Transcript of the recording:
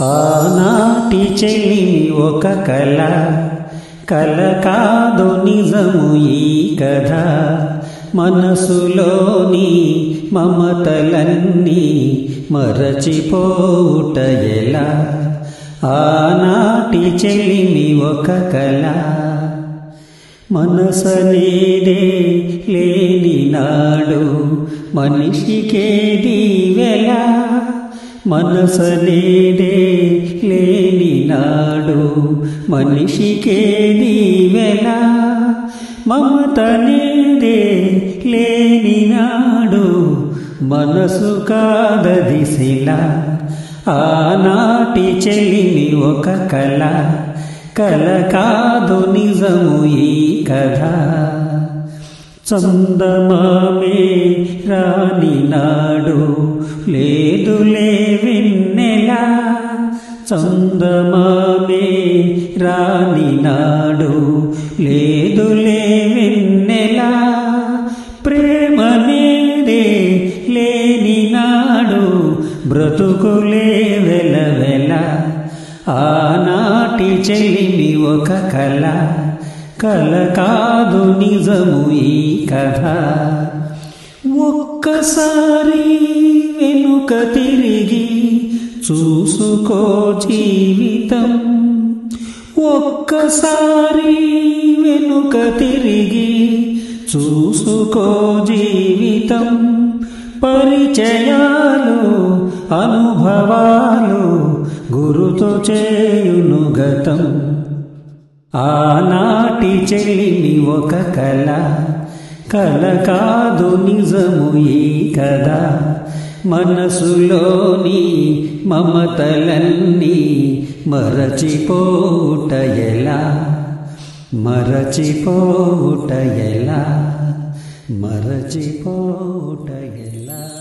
ఆనాటి చెలి ఒక కళ కల కాదు నిజము ఈ కథ. మనసులోని మమతలన్నీ మరచిపోవుట ఎలా? ఆనాటి చెలిమి ఒక కళ మనసనేదే లేని నాడు మనిషికేది వెలా? మనసనేదే లేని నాడు మనిషికేది వెల మమతనేదే లేని నాడు మనసు కాదది శిల ఆనాటి చెలిమి ఒక కళ కల కాదు నిజము ఈ కథ. చందమామే రాని నాడు లేదులే వెన్నెల చందమామే రాని నాడు. లేదులే వెన్నెల ప్రేమనేదే లేని నాడు. బ్రతుకులే వెలవెల ఆనాటి చెలిమి ఒక కళ కల కాదు నిజము ఈ కథ. ఒక్కసారి వెనుక తిరిగి చూసుకో జీవితం. ఒక్కసారి వెనుక తిరిగి చూసుకో జీవితం. పరిచయాలు అనుభవాలు గురుతో చేయును గతం. ఆనాటి చెల్లి ఒక కళ. కల కాదు నిజము ఈ కదా మనసులోని మమతలన్నీ మరచిపోట ఎలా? మరచిపోట ఎలా? మరచిపోట ఎలా?